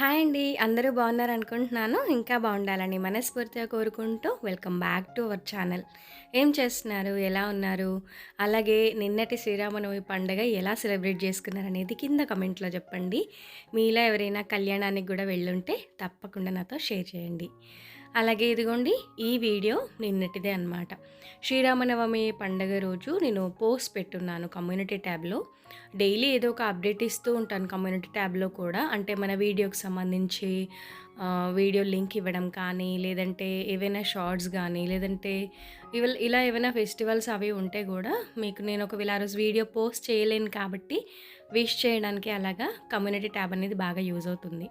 Hi అండి. అందరూ బాగున్నారు అనుకుంటున్నాను. ఇంకా బాగుండాలని మనస్ఫూర్తిగా కోరుకుంటూ welcome back to our channel. ఏం చేస్తున్నారు? ఎలా ఉన్నారు? అలాగే నిన్నటి శ్రీరామనవమి పండుగ ఎలా సెలబ్రేట్ చేసుకున్నారు అనేది కింద కమెంట్లో చెప్పండి. మీలో ఎవరైనా కళ్యాణానికి కూడా వెళ్ళుంటే తప్పకుండా నాతో షేర్ చేయండి. అలాగే ఇదిగోండి ఈ వీడియో నిన్నటిదే అనమాట శ్రీరామనవమి పండగ రోజు నేను పోస్ట్ పెట్టున్నాను కమ్యూనిటీ ట్యాబ్లో. డైలీ ఏదో ఒక అప్డేట్ ఇస్తూ ఉంటాను కమ్యూనిటీ ట్యాబ్లో కూడా. అంటే మన వీడియోకి సంబంధించి వీడియో లింక్ ఇవ్వడం కానీ లేదంటే ఏవైనా షార్ట్స్ కానీ లేదంటే ఇలా ఏమైనా ఫెస్టివల్స్ అవి ఉంటే కూడా మీకు నేను ఒకవేళ ఆ రోజు వీడియో పోస్ట్ చేయలేను కాబట్టి విష్ చేయడానికి అలాగా కమ్యూనిటీ ట్యాబ్ అనేది బాగా యూజ్ అవుతుంది.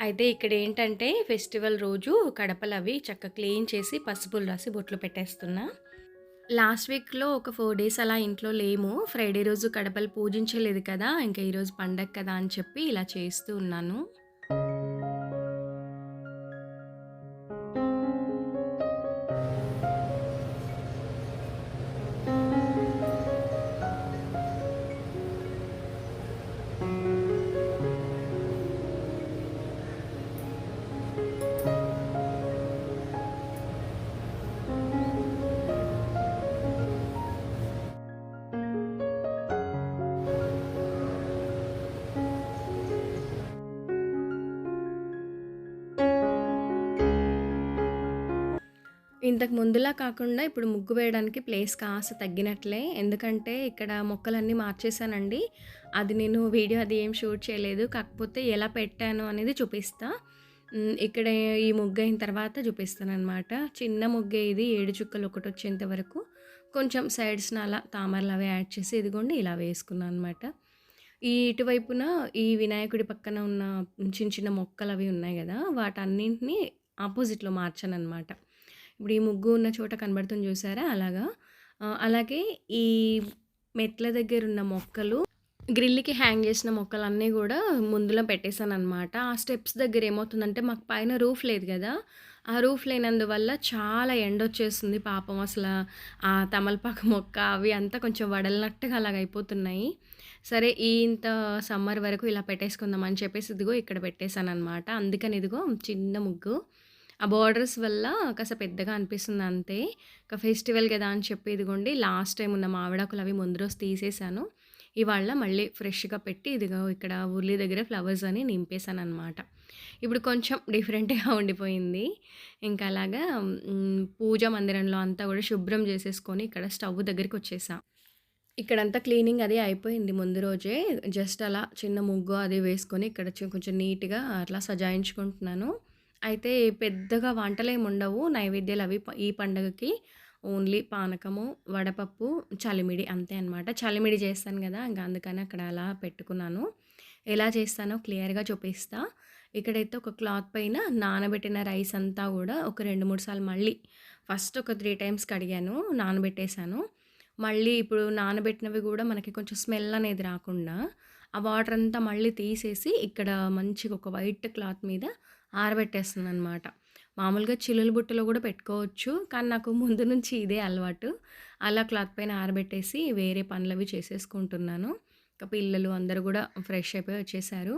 అయితే ఇక్కడ ఏంటంటే ఫెస్టివల్ రోజు కడపలు అవి చక్క క్లీన్ చేసి పసుపులు రాసి బొట్లు పెట్టేస్తున్నా. లాస్ట్ వీక్లో ఒక ఫోర్ డేస్ అలా ఇంట్లో లేము. ఫ్రైడే రోజు కడపలు పూజించలేదు కదా ఇంకా ఈరోజు పండగ కదా అని చెప్పి ఇలా చేస్తూ ఉన్నాను. ఇంతకు ముందులా కాకుండా ఇప్పుడు ముగ్గు వేయడానికి ప్లేస్ కాస్త తగ్గినట్లే. ఎందుకంటే ఇక్కడ మొక్కలన్నీ మార్చేసానండి అది నేను వీడియో అది ఏం షూట్ చేయలేదు. కాకపోతే ఎలా పెట్టాను అనేది చూపిస్తా. ఇక్కడ ఈ ముగ్గు అయిన తర్వాత చూపిస్తాను అనమాట చిన్న ముగ్గే ఇది ఏడు చుక్కలు ఒకటి వచ్చేంత వరకు. కొంచెం సైడ్స్న అలా తామరలు అవి యాడ్ చేసి ఇదిగోండి ఇలా వేసుకున్నాను అనమాట ఈ ఇటువైపున ఈ వినాయకుడి పక్కన ఉన్న చిన్న చిన్న మొక్కలు అవి ఉన్నాయి కదా వాటన్నింటినీ ఆపోజిట్లో మార్చాను అనమాట ఇప్పుడు ఈ ముగ్గు ఉన్న చోట కనబడుతుంది చూసారా? అలాగా. అలాగే ఈ మెట్ల దగ్గర ఉన్న మొక్కలు గ్రిల్కి హ్యాంగ్ చేసిన మొక్కలన్నీ కూడా ముందులో పెట్టేశాను అనమాట ఆ స్టెప్స్ దగ్గర ఏమవుతుందంటే మాకు పైన రూఫ్ లేదు కదా. ఆ రూఫ్ లేనందువల్ల చాలా ఎండ వచ్చేస్తుంది పాపం అసలు. ఆ తమలపాకు మొక్క అవి అంతా కొంచెం వడలినట్టుగా అలాగ అయిపోతున్నాయి. సరే ఈ ఇంత సమ్మర్ వరకు ఇలా పెట్టేసుకుందాం అని చెప్పేసి ఇదిగో ఇక్కడ పెట్టేశాను అనమాట అందుకని ఇదిగో చిన్న ముగ్గు. ఆ బార్డర్స్ వల్ల కాస్త పెద్దగా అనిపిస్తుంది అంతే. ఒక ఫెస్టివల్ కదా అని చెప్పి ఇదిగోండి లాస్ట్ టైం ఉన్న మామిడాకులు అవి ముందు రోజు తీసేసాను. ఇవాళ మళ్ళీ ఫ్రెష్గా పెట్టి ఇదిగో ఇక్కడ ఉర్లీ దగ్గర ఫ్లవర్స్ అని నింపేశాను అనమాట ఇప్పుడు కొంచెం డిఫరెంట్గా ఉండిపోయింది. ఇంకా అలాగా పూజ మందిరంలో అంతా కూడా శుభ్రం చేసేసుకొని ఇక్కడ స్టవ్ దగ్గరికి వచ్చేసాం. ఇక్కడంతా క్లీనింగ్ అది అయిపోయింది ముందు రోజే. జస్ట్ అలా చిన్న ముగ్గు అది వేసుకొని ఇక్కడ కొంచెం నీట్గా అట్లా సజాయించుకుంటున్నాను. అయితే పెద్దగా వంటలేమి ఉండవు నైవేద్యాలు అవి ఈ పండగకి ఓన్లీ పానకము వడపప్పు చలిమిడి అంతే అనమాట చలిమిడి చేస్తాను కదా ఇంకా అందుకని అక్కడ అలా పెట్టుకున్నాను. ఎలా చేస్తానో క్లియర్గా చూపిస్తా. ఇక్కడైతే ఒక క్లాత్ పైన నానబెట్టిన రైస్ అంతా కూడా ఒక రెండు మూడు సార్లు మళ్ళీ ఫస్ట్ ఒక త్రీ టైమ్స్ కడిగాను నానబెట్టేశాను. మళ్ళీ ఇప్పుడు నానబెట్టినవి కూడా మనకి కొంచెం స్మెల్ అనేది రాకుండా ఆ వాటర్ అంతా మళ్ళీ తీసేసి ఇక్కడ మంచిగా ఒక వైట్ క్లాత్ మీద ఆరబెట్టేస్తుంది అనమాట మామూలుగా చిల్లుల బుట్టలో కూడా పెట్టుకోవచ్చు కానీ నాకు ముందు నుంచి ఇదే అలవాటు. అలా క్లాత్ పైన ఆరబెట్టేసి వేరే పనులు అవి చేసేసుకుంటున్నాను. ఇంకా పిల్లలు అందరూ కూడా ఫ్రెష్ అయిపోయి వచ్చేసారు.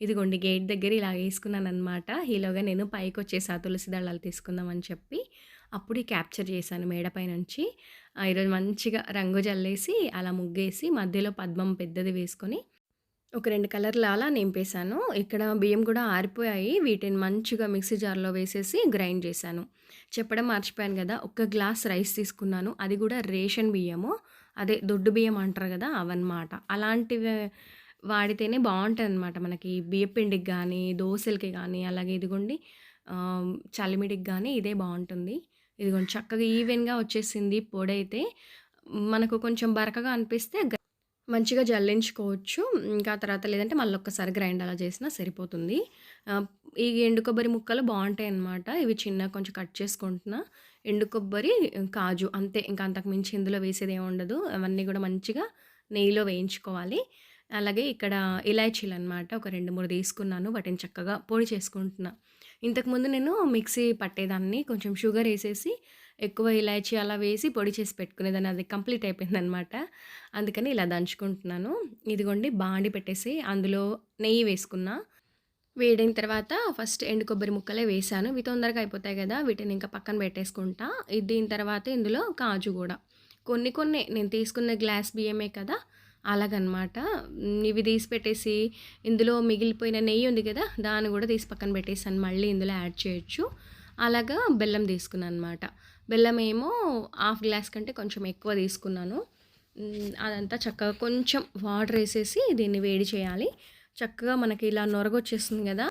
ఇదిగోండి గేట్ దగ్గర ఇలా వేసుకున్నాను అనమాట ఈలోగా నేను పైకి వచ్చేసా తులసి దళాలు తీసుకుందామని చెప్పి అప్పుడు క్యాప్చర్ చేశాను మేడపై నుంచి. ఈరోజు మంచిగా రంగు జల్లేసి అలా ముగ్గేసి మధ్యలో పద్మం పెద్దది వేసుకొని ఒక రెండు కలర్లు అలా నింపేశాను. ఇక్కడ బియ్యం కూడా ఆరిపోయాయి. వీటిని మంచిగా మిక్సీ జార్లో వేసేసి గ్రైండ్ చేశాను. చెప్పడం మర్చిపోయాను కదా ఒక గ్లాస్ రైస్ తీసుకున్నాను. అది కూడా రేషన్ బియ్యము. అదే దొడ్డు బియ్యం అంటారు కదా అవన్నమాట. అలాంటివి వాడితేనే బాగుంటుంది అనమాట మనకి. బియ్యపిండికి కానీ దోశలకి కానీ అలాగే ఇదిగోండి చలిమిడికి కానీ ఇదే బాగుంటుంది. ఇదిగోండి చక్కగా ఈవెన్గా వచ్చేసింది పొడైతే. మనకు కొంచెం బరకగా అనిపిస్తే మంచిగా జల్లించుకోవచ్చు. ఇంకా తర్వాత లేదంటే మళ్ళీ ఒక్కసారి గ్రైండ్ అలా చేసినా సరిపోతుంది. ఈ ఎండు కొబ్బరి ముక్కలు బాగుంటాయి అన్నమాట. ఇవి చిన్న కొంచెం కట్ చేసుకుంటున్నా. ఎండు కొబ్బరి కాజు అంతే. ఇంకా అంతకు మించి ఇందులో వేసేది ఏమి ఉండదు. అవన్నీ కూడా మంచిగా నెయ్యిలో వేయించుకోవాలి. అలాగే ఇక్కడ ఇలాచీలు అనమాట ఒక రెండు మూడు తీసుకున్నాను. వాటిని చక్కగా పొడి చేసుకుంటున్నా. ఇంతకుముందు నేను మిక్సీ పట్టేదాన్ని. కొంచెం షుగర్ వేసేసి ఎక్కువ ఇలాచి అలా వేసి పొడి చేసి పెట్టుకునేదాన్ని అది కంప్లీట్ అయిపోయిందనమాట అందుకని ఇలా దంచుకుంటున్నాను ఇదిగోండి బాండి పెట్టేసి అందులో నెయ్యి వేసుకున్నా వేడైన తర్వాత ఫస్ట్ ఎండు కొబ్బరి ముక్కలే వేసాను. ఇవి తొందరగా అయిపోతాయి కదా వీటిని ఇంకా పక్కన పెట్టేసుకుంటా. ఇది దీని తర్వాత ఇందులో కాజు కూడా కొన్ని కొన్ని నేను తీసుకున్న గ్లాస్ బియ్యమే కదా! అలాగనమాట. ఇవి తీసి పెట్టేసి ఇందులో మిగిలిపోయిన నెయ్యి ఉంది కదా దాన్ని కూడా తీసి పక్కన పెట్టేసాను. మళ్ళీ ఇందులో యాడ్ చేయొచ్చు. అలాగా బెల్లం తీసుకున్నాను అనమాట బెల్లం ఏమో హాఫ్ గ్లాస్ కంటే కొంచెం ఎక్కువ తీసుకున్నాను. అదంతా చక్కగా కొంచెం వాటర్ వేసేసి దీన్ని వేడి చేయాలి. చక్కగా మనకి ఇలా నొరగొచ్చేస్తుంది కదా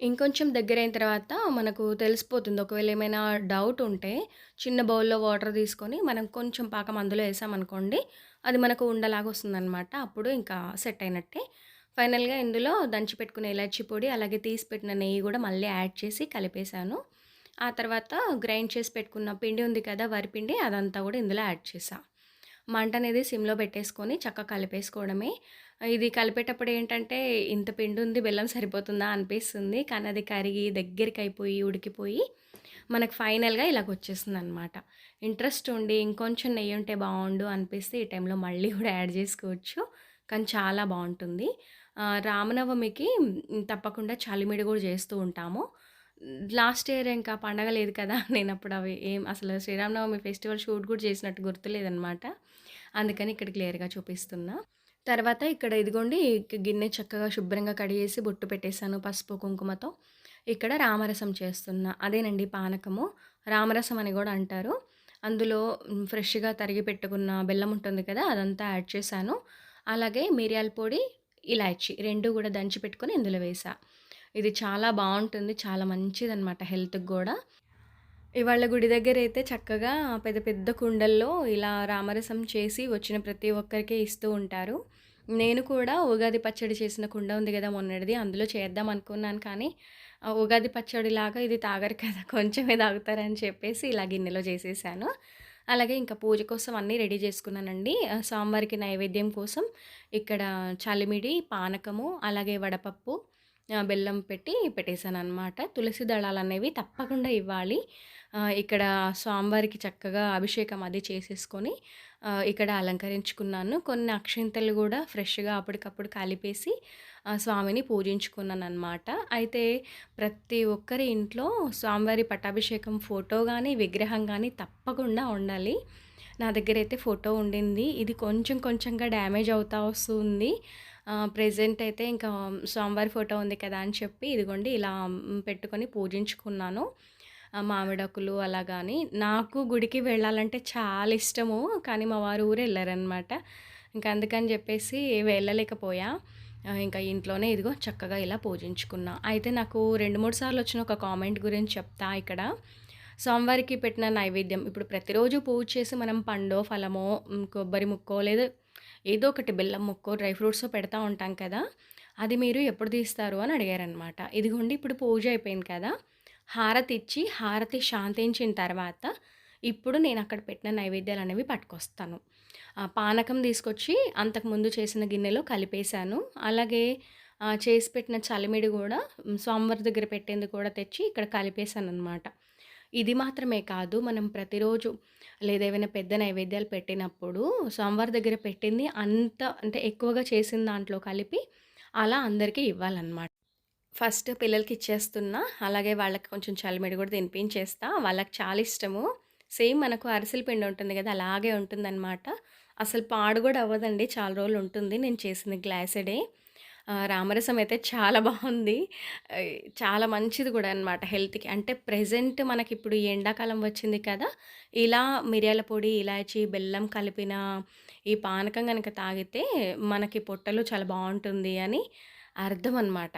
ఇంకొంచెం దగ్గర అయిన తర్వాత మనకు తెలిసిపోతుంది. ఒకవేళ ఏమైనా డౌట్ ఉంటే చిన్న బౌల్‌లో వాటర్ తీసుకొని మనం కొంచెం పాకం అందులో వేసామనుకోండి అది మనకు ఉండలాగా వస్తుందన్నమాట అప్పుడు ఇంకా సెట్ అయినట్టే. ఫైనల్‌గా ఇందులో దంచి పెట్టుకున్న ఇలాచి పొడి, అలాగే తీసి పెట్టిన నెయ్యి కూడా మళ్ళీ యాడ్ చేసి కలిపేసాను. ఆ తర్వాత గ్రైండ్ చేసి పెట్టుకున్న పిండి ఉంది కదా! వరిపిండి అదంతా కూడా ఇందులో యాడ్ చేసాను మంట అనేది సిమ్‌లో పెట్టేసుకొని చక్కగా కలిపేసుకోవడమే. ఇది కలిపేటప్పుడు ఏంటంటే ఇంత పిండి ఉంది బెల్లం సరిపోతుందా అనిపిస్తుంది. కానీ అది కరిగి దగ్గరికి అయిపోయి ఉడికిపోయి మనకు ఫైనల్‌గా ఇలాగ వచ్చేస్తుంది అనమాట ఇంట్రెస్ట్ ఉండి ఇంకొంచెం నెయ్యి ఉంటే బాగుండు అనిపిస్తే ఈ టైంలో మళ్ళీ కూడా యాడ్ చేసుకోవచ్చు కానీ చాలా బాగుంటుంది రామనవమికి తప్పకుండా చలిమిడి కూడా చేస్తూ ఉంటాము. లాస్ట్ ఇయర్ ఇంకా పండగ లేదు కదా! నేను అప్పుడు అవి ఏం అసలు శ్రీరామనవమి ఫెస్టివల్ షూట్ కూడా చేసినట్టు గుర్తులేదనమాట. అందుకని ఇక్కడ క్లియర్‌గా చూపిస్తున్నా. తర్వాత ఇక్కడ ఇదిగోండి గిన్నె చక్కగా శుభ్రంగా కడిగేసి బొట్టు పెట్టేసాను పసుపు, కుంకుమతో. ఇక్కడ రామరసం చేస్తున్నా. అదేనండి పానకము. రామరసం అని కూడా అంటారు. అందులో ఫ్రెష్‌గా తరిగి పెట్టుకున్న బెల్లం ఉంటుంది కదా! అదంతా యాడ్ చేశాను. అలాగే మిరియాల పొడి, ఇలాచీ రెండు కూడా దంచి పెట్టుకొని ఇందులో వేసా. ఇది చాలా బాగుంటుంది చాలా మంచిదనమాట హెల్త్‌కి కూడా ఇవాళ గుడి దగ్గర అయితే చక్కగా పెద్ద పెద్ద కుండల్లో ఇలా రామరసం చేసి వచ్చిన ప్రతి ఒక్కరికి ఇస్తూ ఉంటారు. నేను కూడా ఉగాది పచ్చడి చేసిన కుండ ఉంది కదా మొన్నటిది అందులో చేద్దాం అనుకున్నాను కానీ ఉగాది పచ్చడిలాగా ఇది తాగరు కదా! కొంచెమే తాగుతారని చెప్పేసి ఇలా గిన్నెలో చేసేసాను. అలాగే ఇంకా పూజ కోసం అన్నీ రెడీ చేసుకున్నానండి. సోమవారికి స్వామివారికి నైవేద్యం కోసం ఇక్కడ చలిమిడి, పానకము, అలాగే వడపప్పు, బెల్లం పెట్టి పెట్టేసాననమాట. తులసి దళాలు అనేవి తప్పకుండా ఇవ్వాలి. ఇక్కడ స్వామివారికి చక్కగా అభిషేకం అది చేసేసుకొని ఇక్కడ అలంకరించుకున్నాను. కొన్ని అక్షింతలు కూడా ఫ్రెష్‌గా అప్పటికప్పుడు కలిపేసి స్వామిని స్వామిని పూజించుకున్నాననమాట. అయితే ప్రతి ఒక్కరి ఇంట్లో స్వామివారి పట్టాభిషేకం ఫోటో కానీ విగ్రహం కానీ తప్పకుండా ఉండాలి. నా దగ్గర అయితే ఫోటో ఉండింది. ఇది కొంచెం కొంచెంగా డ్యామేజ్ అవుతా వస్తుంది. ప్రజెంట్ ప్రెజెంట్ అయితే ఇంకా స్వామివారి ఫోటో ఉంది కదా! అని చెప్పి ఇదిగోండి ఇలా పెట్టుకొని పూజించుకున్నాను. మామిడాకులు అలా కానీ నాకు గుడికి వెళ్ళాలంటే చాలా ఇష్టము. కానీ మా వారు ఊరే వెళ్ళారనమాట ఇంకా అందుకని చెప్పేసి వెళ్ళలేకపోయా. ఇంకా ఇంట్లోనే ఇదిగో చక్కగా ఇలా పూజించుకున్నా. అయితే నాకు 2, 3 సార్లు వచ్చిన ఒక కామెంట్ గురించి చెప్తా ఇక్కడ. స్వామివారికి పెట్టిన నైవేద్యం ఇప్పుడు ప్రతిరోజు పూజ చేసి మనం పండో, ఫలమో, కొబ్బరి ముక్కో లేదా ఏదో ఒకటి బెల్లం ముక్కో, డ్రై ఫ్రూట్స్ పెడతా ఉంటాం కదా! అది మీరు ఎప్పుడు తీస్తారు అని అడిగారనమాట. ఇదిగోండి ఇప్పుడు పూజ అయిపోయింది కదా! హారతిచ్చి, హారతి శాంతించిన తర్వాత ఇప్పుడు నేను అక్కడ పెట్టిన నైవేద్యాలు అనేవి పట్టుకొస్తాను. పానకం తీసుకొచ్చి అంతకుముందు చేసిన గిన్నెలో కలిపేసాను. అలాగే చేసి పెట్టిన చలిమిడి కూడా స్వామివారి దగ్గర పెట్టేందుకు కూడా తెచ్చి ఇక్కడ కలిపేసాననమాట. ఇది మాత్రమే కాదు మనం ప్రతిరోజు లేదా ఏమైనా పెద్ద నైవేద్యాలు పెట్టినప్పుడు స్వామివారి దగ్గర పెట్టింది అంత అంటే ఎక్కువగా చేసిన దాంట్లో కలిపి అలా అందరికీ ఇవ్వాలన్నమాట ఫస్ట్ పిల్లలకి ఇచ్చేస్తున్నా. అలాగే వాళ్ళకి కొంచెం చలిమిడి కూడా తినిపించేస్తా. వాళ్ళకి చాలా ఇష్టము. సేమ్ మనకు అరిసెల పిండి ఉంటుంది కదా అలాగే ఉంటుందనమాట. అసలు పాడు కూడా అవ్వదండి. చాలా రోజులు ఉంటుంది నేను చేసింది గ్లాసెడే. రామరసం అయితే చాలా బాగుంది చాలా మంచిది కూడా అనమాట హెల్త్‌కి. అంటే ప్రెజెంట్ మనకిప్పుడు ఈ ఎండాకాలం వచ్చింది కదా! ఇలా మిరియాల పొడి, ఇలాచీ, బెల్లం కలిపిన ఈ పానకం కనుక తాగితే మనకి పొట్టలు చాలా బాగుంటుంది అని అర్థం అనమాట.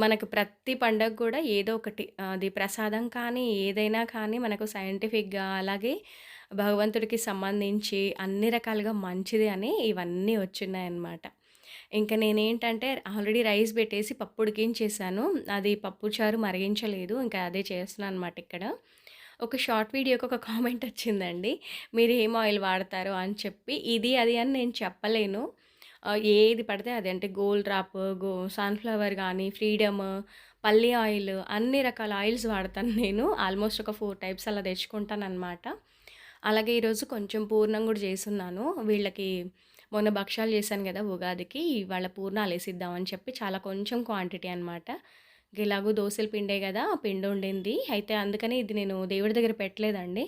మనకు ప్రతి పండగ కూడా ఏదో ఒకటి అది ప్రసాదం కానీ, ఏదైనా కానీ మనకు సైంటిఫిక్‌గా అలాగే భగవంతుడికి సంబంధించి అన్ని రకాలుగా మంచిది అని ఇవన్నీ వచ్చున్నాయన్నమాట. ఇంక నేనేంటంటే ఆల్రెడీ రైస్ పెట్టేసి పప్పు ఉడికించేసాను. అది పప్పు చారు మరిగించలేదు. ఇంకా అదే చేస్తున్నాను అనమాట ఇక్కడ. ఒక షార్ట్ వీడియోకి ఒక కామెంట్ వచ్చిందండి. మీరు ఏం ఆయిల్ వాడతారు అని చెప్పి. ఇది, అది అని నేను చెప్పలేను. ఏది పడితే అది అంటే గోల్డ్ డ్రాప్, గో సన్‌ఫ్లవర్ కానీ ఫ్రీడమ్, పల్లి ఆయిల్ అన్ని రకాల ఆయిల్స్ వాడతాను నేను. ఆల్మోస్ట్ ఒక ఫోర్ టైప్స్ అలా తెచ్చుకుంటాను అనమాట అలాగే ఈరోజు కొంచెం పూర్ణం కూడా చేసున్నాను. వీళ్ళకి మొన్న భక్షాలు చేశాను కదా ఉగాదికి ఇవాళ పూర్ణాలు వేసిద్దామని చెప్పి చాలా కొంచెం క్వాంటిటీ అనమాట ఇలాగూ దోశలు పిండే కదా పిండి ఉండింది అయితే అందుకని ఇది నేను దేవుడి దగ్గర పెట్టలేదండి.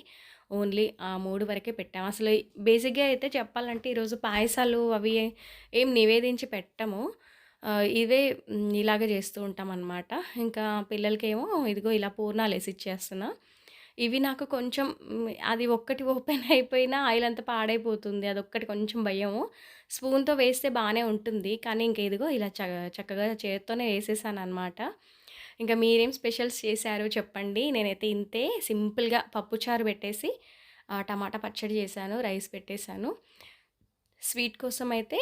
ఓన్లీ ఆ మూడు వరకే పెట్టాము అసలు బేసిక్గా అయితే చెప్పాలంటే ఈరోజు పాయసాలు అవి ఏం నివేదించి పెట్టము. ఇవే ఇలాగ చేస్తూ ఉంటాం అనమాట ఇంకా పిల్లలకేమో ఇదిగో ఇలా పూర్ణాలు వేసి ఇచ్చేస్తున్నా. ఇవి నాకు కొంచెం అది ఒక్కటి ఓపెన్ అయిపోయినా ఆయిల్ అంతా పాడైపోతుంది. అదొక్కటి కొంచెం భయము. స్పూన్తో వేస్తే బాగానే ఉంటుంది. కానీ ఇంకేదిగో ఇలా చ చక్కగా చేత్తోనే వేసేసాను అనమాట ఇంకా మీరేం స్పెషల్స్ చేశారో చెప్పండి. నేనైతే ఇంతే సింపుల్గా పప్పుచారు పెట్టేసి టమాటా పచ్చడి చేశాను రైస్ పెట్టేశాను. స్వీట్ కోసం అయితే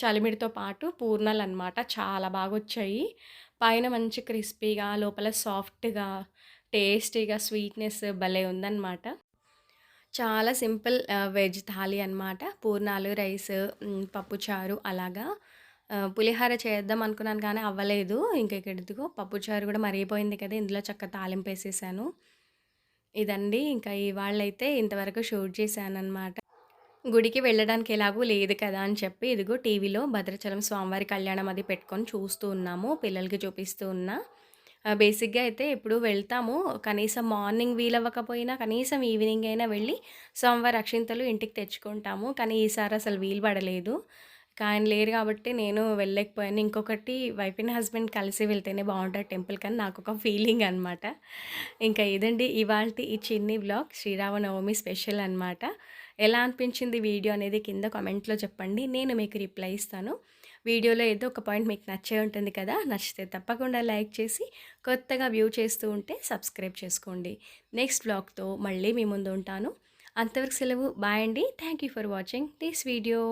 చలిమిడితో పాటు పూర్ణాలు అనమాట చాలా బాగా వచ్చాయి పైన మంచి క్రిస్పీగా లోపల సాఫ్ట్గా టేస్టీగా స్వీట్నెస్ భలే ఉందన్నమాట. చాలా సింపుల్ వెజ్ థాలీ అన్నమాట. పూర్ణాలు రైస్ పప్పుచారు అలాగా. పులిహార పులిహోర చేద్దాం అనుకున్నాను కానీ అవ్వలేదు. ఇంకా పప్పుచారు కూడా మరిగిపోయింది కదా ఇందులో చక్క తాలింపు వేసేసాను. ఇదండి ఇంకా ఇవాళ్ళైతే ఇంతవరకు షూట్ చేశాను గుడికి వెళ్ళడానికి ఎలాగూ లేదు కదా అని చెప్పి ఇదిగో టీవీలో భద్రాచలం స్వామివారి కళ్యాణం అది పెట్టుకొని చూస్తూ ఉన్నాము పిల్లలకి చూపిస్తూ ఉన్నా. బేసిక్గా అయితే ఎప్పుడు వెళ్తాము. కనీసం మార్నింగ్ వీలవ్వకపోయినా కనీసం ఈవినింగ్ అయినా వెళ్ళి సోమవారం అక్షింతలు ఇంటికి తెచ్చుకుంటాము. కానీ ఈసారి అసలు వీలు పడలేదు. ఇంకా ఆయన లేరు కాబట్టి నేను వెళ్ళలేకపోయాను ఇంకొకటి వైఫ్ అండ్ హస్బెండ్ కలిసి వెళ్తేనే బాగుంటుంది. టెంపుల్ కానీ నాకు ఒక ఫీలింగ్ అనమాట ఇంకా ఇదండి ఇవాళ ఈ చిన్ని బ్లాగ్ శ్రీరామనవమి స్పెషల్ అనమాట ఎలా అనిపించింది వీడియో అనేది కింద కామెంట్లో చెప్పండి. నేను మీకు రిప్లై ఇస్తాను. వీడియోలో ఏదో ఒక పాయింట్ మీకు నచ్చే ఉంటుంది కదా నచ్చితే తప్పకుండా లైక్ చేసి కొత్తగా వ్యూ చేస్తూ ఉంటే సబ్స్క్రైబ్ చేసుకోండి. నెక్స్ట్ బ్లాగ్తో మళ్ళీ మీ ముందు ఉంటాను. అంతవరకు సెలవు. బాయ్ అండి. Thank you for watching. This video.